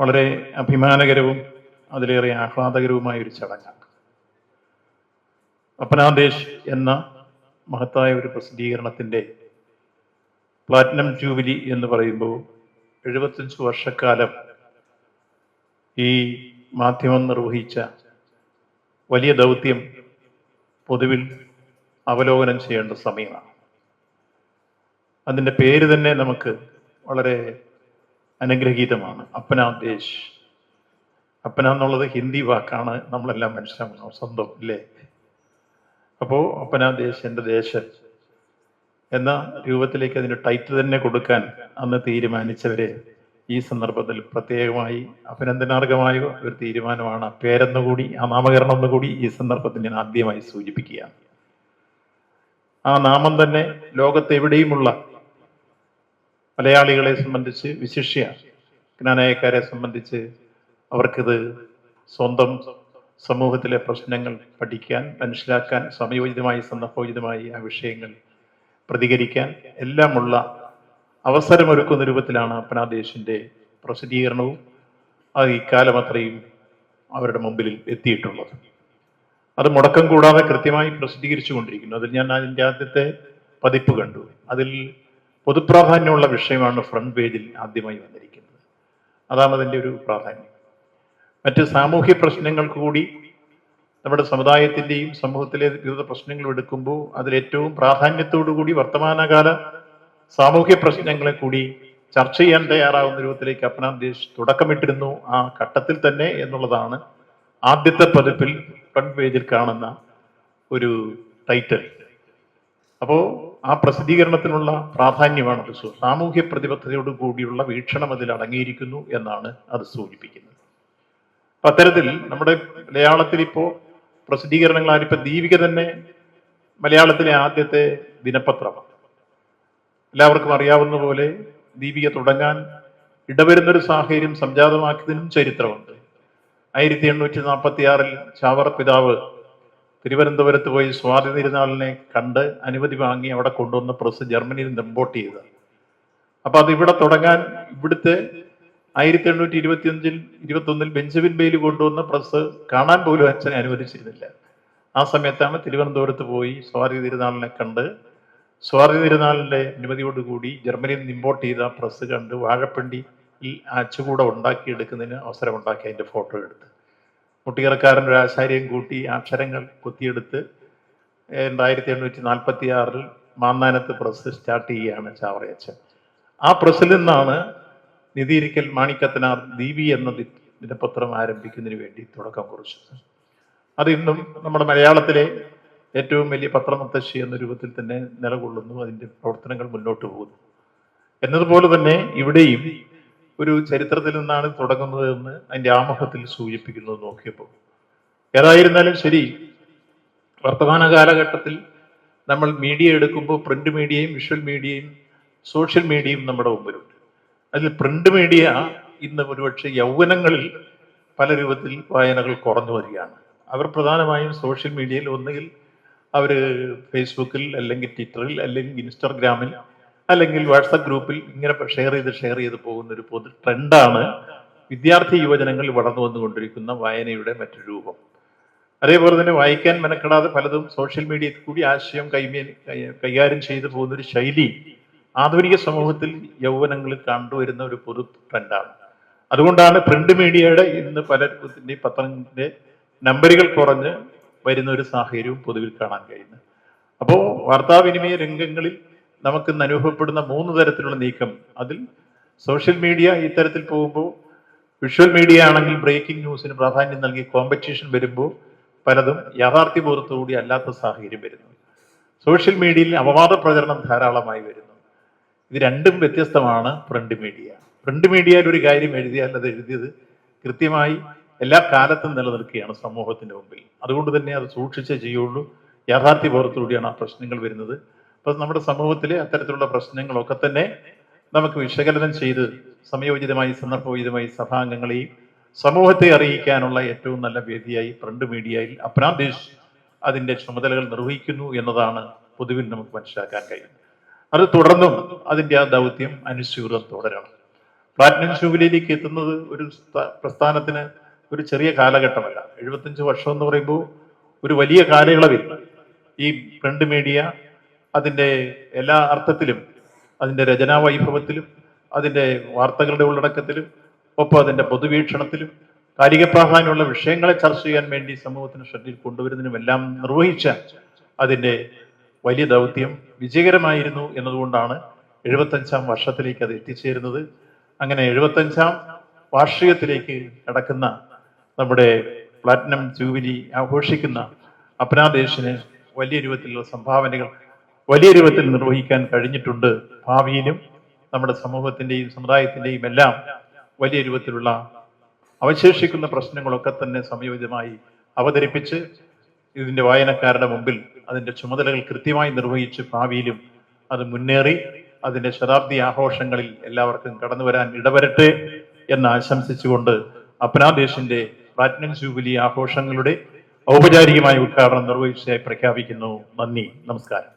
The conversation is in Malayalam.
വളരെ അഭിമാനകരവും അതിലേറെ ആഹ്ലാദകരവുമായ ഒരു ചടങ്ങാണ്. അപ്പനാദേശ് എന്ന മഹത്തായ ഒരു പ്രസിദ്ധീകരണത്തിന്റെ പ്ലാറ്റിനം ജൂബിലി എന്ന് പറയുമ്പോൾ എഴുപത്തഞ്ച് വർഷക്കാലം ഈ മാധ്യമം നിർവഹിച്ച വലിയ ദൗത്യം പൊതുവിൽ അവലോകനം ചെയ്യേണ്ട സമയമാണ്. അതിന്റെ പേര് തന്നെ നമുക്ക് വളരെ അനുഗ്രഹീതമാണ്. അപ്പനാദേശ് അപ്പന എന്നുള്ളത് ഹിന്ദി വാക്കാണ് നമ്മളെല്ലാം മനസ്സിലാക്കുന്നത് സ്വന്തം ഇല്ലേ? അപ്പോൾ അപ്പനാദേശ് എന്റെ ദേശം എന്ന രൂപത്തിലേക്ക് അതിന് ടൈറ്റിൽ തന്നെ കൊടുക്കാൻ അന്ന് തീരുമാനിച്ചവരെ ഈ സന്ദർഭത്തിൽ പ്രത്യേകമായി അഭിനന്ദനാർഹമായ ഒരു തീരുമാനമാണ് പേരെന്നുകൂടി ആ നാമകരണം ഒന്നുകൂടി ഈ സന്ദർഭത്തിൽ ഞാൻ ആദ്യമായി സൂചിപ്പിക്കുകയാണ്. ആ നാമം തന്നെ ലോകത്തെവിടെയുമുള്ള മലയാളികളെ സംബന്ധിച്ച് വിശിഷ്യ ജ്ഞാനായക്കാരെ സംബന്ധിച്ച് അവർക്കിത് സ്വന്തം സമൂഹത്തിലെ പ്രശ്നങ്ങൾ പഠിക്കാൻ മനസ്സിലാക്കാൻ സമയോചിതമായി സന്ദർഭോചിതമായി ആ വിഷയങ്ങൾ പ്രതികരിക്കാൻ എല്ലാമുള്ള അവസരമൊരുക്കുന്ന രൂപത്തിലാണ് അപ്പനാദേശിന്റെ പ്രസിദ്ധീകരണവും അത് ഇക്കാലം അത്രയും അവരുടെ മുമ്പിൽ എത്തിയിട്ടുള്ളത്. അത് മുടക്കം കൂടാതെ കൃത്യമായി പ്രസിദ്ധീകരിച്ചു കൊണ്ടിരിക്കുന്നു അതിൽ ഞാൻ അതിന്റെ ആദ്യത്തെ പതിപ്പ് കണ്ടു. അതിൽ പൊതുപ്രാധാന്യമുള്ള വിഷയമാണ് ഫ്രണ്ട് പേജിൽ ആദ്യമായി വന്നിരിക്കുന്നത്. അതാണ് അതിന്റെ ഒരു പ്രാധാന്യം. മറ്റ് സാമൂഹ്യ പ്രശ്നങ്ങൾക്ക് കൂടി നമ്മുടെ സമുദായത്തിന്റെയും സമൂഹത്തിലെ വിവിധ പ്രശ്നങ്ങൾ എടുക്കുമ്പോൾ അതിലേറ്റവും പ്രാധാന്യത്തോടു കൂടി വർത്തമാനകാല സാമൂഹ്യ പ്രശ്നങ്ങളെ കൂടി ചർച്ച ചെയ്യാൻ തയ്യാറാവുന്ന രൂപത്തിലേക്ക് അപ്നാം ദേശ് തുടക്കമിട്ടിരുന്നു. ആ ഘട്ടത്തിൽ തന്നെ എന്നുള്ളതാണ് ആദ്യത്തെ പതിപ്പിൽ ഫ്രണ്ട് പേജിൽ കാണുന്ന ഒരു ടൈറ്റിൽ അപ്പോ ആ പ്രസിദ്ധീകരണത്തിനുള്ള പ്രാധാന്യമാണ് അത്. സൂ- സാമൂഹ്യ പ്രതിബദ്ധതയോട് കൂടിയുള്ള വീക്ഷണം അതിൽ അടങ്ങിയിരിക്കുന്നു എന്നാണ് അത് സൂചിപ്പിക്കുന്നത്. അപ്പൊ അത്തരത്തിൽ നമ്മുടെ മലയാളത്തിൽ ഇപ്പോ പ്രസിദ്ധീകരണങ്ങളാണ് ഇപ്പൊ ദീപിക തന്നെ മലയാളത്തിലെ ആദ്യത്തെ ദിനപത്രമാണ്. എല്ലാവർക്കും അറിയാവുന്ന പോലെ ദീപിക തുടങ്ങാൻ ഇടവരുന്നൊരു സാഹചര്യം സംജാതമാക്കിയതിനും ചരിത്രമുണ്ട്. ആയിരത്തി എണ്ണൂറ്റി നാൽപ്പത്തി ആറിൽ ചാവർ പിതാവ് തിരുവനന്തപുരത്ത് പോയി സ്വാതി തിരുനാളിനെ കണ്ട് അനുമതി വാങ്ങി അവിടെ കൊണ്ടുവന്ന പ്രസ് ജർമ്മനിയിൽ നിന്ന് ഇമ്പോർട്ട് ചെയ്തത്. അപ്പോൾ അത് ഇവിടെ തുടങ്ങാൻ ഇവിടുത്തെ ആയിരത്തി എണ്ണൂറ്റി ഇരുപത്തി അഞ്ചിൽ ഇരുപത്തി ഒന്നിൽ ബെഞ്ചമിൻ ബെയിൽ കൊണ്ടുവന്ന പ്രസ് കാണാൻ പോലും അച്ഛനെ അനുവദിച്ചിരുന്നില്ല. ആ സമയത്താണ് തിരുവനന്തപുരത്ത് പോയി സ്വാതി തിരുനാളിനെ കണ്ട് സ്വാതി തിരുനാളിന്റെ അനുമതിയോടുകൂടി ജർമ്മനിയിൽ നിന്ന് ഇമ്പോർട്ട് ചെയ്ത പ്രസ് കണ്ട് വാഴപ്പണ്ടിയിൽ അച്ചുകൂടെ ഉണ്ടാക്കിയെടുക്കുന്നതിന് അവസരം ഉണ്ടാക്കി അതിന്റെ ഫോട്ടോ എടുത്ത്. മുട്ടിയറക്കാരൻ ഒരു ആശാര്യം കൂട്ടി അക്ഷരങ്ങൾ കുത്തിയെടുത്ത് രണ്ടായിരത്തി എണ്ണൂറ്റി നാൽപ്പത്തി ആറിൽ മാന്നാനത്ത് പ്രസ് സ്റ്റാർട്ട് ചെയ്യുകയാണ് ചാവറയച്ചൻ. ആ പ്രസിൽ നിന്നാണ് നിധിയിരിക്കൽ മാണിക്കത്തനാർ ദീപി എന്ന ദിനപത്രം ആരംഭിക്കുന്നതിന് വേണ്ടി തുടക്കം കുറിച്ചത്. അത് ഇന്നും നമ്മുടെ മലയാളത്തിലെ ഏറ്റവും വലിയ പത്രമുത്തശ്ശി എന്ന രൂപത്തിൽ തന്നെ നിലകൊള്ളുന്നു അതിന്റെ പ്രവർത്തനങ്ങൾ മുന്നോട്ട് പോകുന്നു. എന്നതുപോലെ തന്നെ ഇവിടെയും ഒരു ചരിത്രത്തിൽ നിന്നാണ് തുടങ്ങുന്നത് എന്ന് അതിന്റെ ആമുഖത്തിൽ സൂചിപ്പിക്കുന്നത് നോക്കിയപ്പോൾ. ഏതായിരുന്നാലും ശരി വർത്തമാന കാലഘട്ടത്തിൽ നമ്മൾ മീഡിയ എടുക്കുമ്പോൾ പ്രിന്റ് മീഡിയയും വിഷ്വൽ മീഡിയയും സോഷ്യൽ മീഡിയയും നമ്മുടെ മുമ്പിലുണ്ട്. അതിൽ പ്രിന്റ് മീഡിയ ഇന്ന് ഒരുപക്ഷെ യൗവനങ്ങളിൽ പല രൂപത്തിൽ വായനകൾ കുറഞ്ഞു വരികയാണ്. അവർ പ്രധാനമായും സോഷ്യൽ മീഡിയയിൽ ഒന്നുകിൽ അവർ ഫേസ്ബുക്കിൽ അല്ലെങ്കിൽ ട്വിറ്ററിൽ അല്ലെങ്കിൽ ഇൻസ്റ്റാഗ്രാമിൽ അല്ലെങ്കിൽ വാട്സപ്പ് ഗ്രൂപ്പിൽ ഇങ്ങനെ ഷെയർ ചെയ്ത് ഷെയർ ചെയ്ത് പോകുന്ന ഒരു പൊതു ട്രെൻഡാണ് വിദ്യാർത്ഥി യുവജനങ്ങളിൽ വളർന്നു വന്നുകൊണ്ടിരിക്കുന്ന വായനയുടെ മറ്റൊരു രൂപം. അതേപോലെ തന്നെ വായിക്കാൻ മെനക്കെടാതെ പലതും സോഷ്യൽ മീഡിയയിൽ കൂടി ആശയം കൈമേ കൈകാര്യം ചെയ്തു പോകുന്ന ഒരു ശൈലി ആധുനിക സമൂഹത്തിൽ യൗവനങ്ങളിൽ കണ്ടുവരുന്ന ഒരു പൊതു ട്രെൻഡാണ്. അതുകൊണ്ടാണ് പ്രിന്റ് മീഡിയയുടെ ഇന്ന് പല പത്രത്തിന്റെ നമ്പറുകൾ കുറഞ്ഞ് വരുന്ന ഒരു സാഹചര്യവും പൊതുവിൽ കാണാൻ കഴിയുന്നത്. അപ്പോൾ വാർത്താവിനിമയ രംഗങ്ങളിൽ നമുക്ക് ഇന്ന് അനുഭവപ്പെടുന്ന മൂന്ന് തരത്തിലുള്ള നീക്കം. അതിൽ സോഷ്യൽ മീഡിയ ഇത്തരത്തിൽ പോകുമ്പോൾ വിഷ്വൽ മീഡിയ ആണെങ്കിൽ ബ്രേക്കിംഗ് ന്യൂസിന് പ്രാധാന്യം നൽകി കോമ്പറ്റീഷൻ വരുമ്പോൾ പലതും യാഥാർത്ഥ്യബോധത്തോടുകൂടി അല്ലാത്ത സാഹചര്യം വരുന്നു. സോഷ്യൽ മീഡിയയിൽ അപവാദ പ്രചരണം ധാരാളമായി വരുന്നു. ഇത് രണ്ടും വ്യത്യസ്തമാണ് പ്രിന്റ് മീഡിയ പ്രിന്റ് മീഡിയയിൽ ഒരു കാര്യം എഴുതിയാൽ അത് എഴുതിയത് കൃത്യമായി എല്ലാ കാലത്തും നിലനിൽക്കുകയാണ് സമൂഹത്തിന്റെ മുമ്പിൽ. അതുകൊണ്ട് തന്നെ അത് സൂക്ഷിച്ചേ ചെയ്യുള്ളൂ. യാഥാർത്ഥ്യബോധത്തോടെയാണ് ആ പ്രശ്നങ്ങൾ വരുന്നത്. അപ്പൊ നമ്മുടെ സമൂഹത്തിലെ അത്തരത്തിലുള്ള പ്രശ്നങ്ങളൊക്കെ തന്നെ നമുക്ക് വിശകലനം ചെയ്ത് സമയോചിതമായി സന്ദർഭോചിതമായി സഭാംഗങ്ങളെയും സമൂഹത്തെ അറിയിക്കാനുള്ള ഏറ്റവും നല്ല വേദിയായി പ്രിന്റ് മീഡിയയിൽ അപ്നാദേശ് അതിന്റെ ചുമതലകൾ നിർവഹിക്കുന്നു എന്നതാണ് പൊതുവിൽ നമുക്ക് മനസ്സിലാക്കാൻ കഴിയുന്നത്. അത് തുടർന്നും അതിന്റെ ആ ദൗത്യം അനുസ്യൂതം തുടരണം. പ്ലാറ്റിനം ജൂബിലിയിലേക്ക് എത്തുന്നത് ഒരു സ്ഥ- പ്രസ്ഥാനത്തിന് ഒരു ചെറിയ കാലഘട്ടമല്ല. എഴുപത്തഞ്ച് വർഷം എന്ന് പറയുമ്പോൾ ഒരു വലിയ കാലയളവിൽ ഈ പ്രിന്റ് മീഡിയ അതിന്റെ എല്ലാ അർത്ഥത്തിലും അതിന്റെ രചനാ വൈഭവത്തിലും അതിന്റെ വാർത്തകളുടെ ഉള്ളടക്കത്തിലും ഒപ്പം അതിന്റെ പൊതുവീക്ഷണത്തിലും കാലിക പ്രാധാന്യമുള്ള വിഷയങ്ങളെ ചർച്ച ചെയ്യാൻ വേണ്ടി സമൂഹത്തിന് ശ്രദ്ധയിൽ കൊണ്ടുവരുന്നതിനുമെല്ലാം നിർവഹിച്ച അതിന്റെ വലിയ ദൗത്യം വിജയകരമായിരുന്നു എന്നതുകൊണ്ടാണ് എഴുപത്തഞ്ചാം വർഷത്തിലേക്ക് അത് എത്തിച്ചേരുന്നത്. അങ്ങനെ എഴുപത്തഞ്ചാം വാർഷികത്തിലേക്ക് കടക്കുന്ന നമ്മുടെ പ്ലാറ്റിനം ജൂബിലി ആഘോഷിക്കുന്ന അപ്നാദേശിന് വലിയ രൂപത്തിലുള്ള സംഭാവനകൾ വലിയ രൂപത്തിൽ നിർവഹിക്കാൻ കഴിഞ്ഞിട്ടുണ്ട്. ഭാവിയിലും നമ്മുടെ സമൂഹത്തിന്റെയും സമുദായത്തിന്റെയും എല്ലാം വലിയ രൂപത്തിലുള്ള അവശേഷിക്കുന്ന പ്രശ്നങ്ങളൊക്കെ തന്നെ സംയോജിതമായി അവതരിപ്പിച്ച് ഇതിന്റെ വായനക്കാരുടെ മുമ്പിൽ അതിന്റെ ചുമതലകൾ കൃത്യമായി നിർവഹിച്ച് ഭാവിയിലും അത് മുന്നേറി അതിന്റെ ശതാബ്ദി ആഘോഷങ്ങളിൽ എല്ലാവർക്കും കടന്നു വരാൻ ഇടവരട്ടെ എന്ന് ആശംസിച്ചുകൊണ്ട് അപ്നാദേശിന്റെ പ്ലാറ്റിനം ജൂബിലി ആഘോഷങ്ങളുടെ ഔപചാരികമായ ഉദ്ഘാടനം നിർവഹിച്ചതായി പ്രഖ്യാപിക്കുന്നു. നന്ദി. നമസ്കാരം.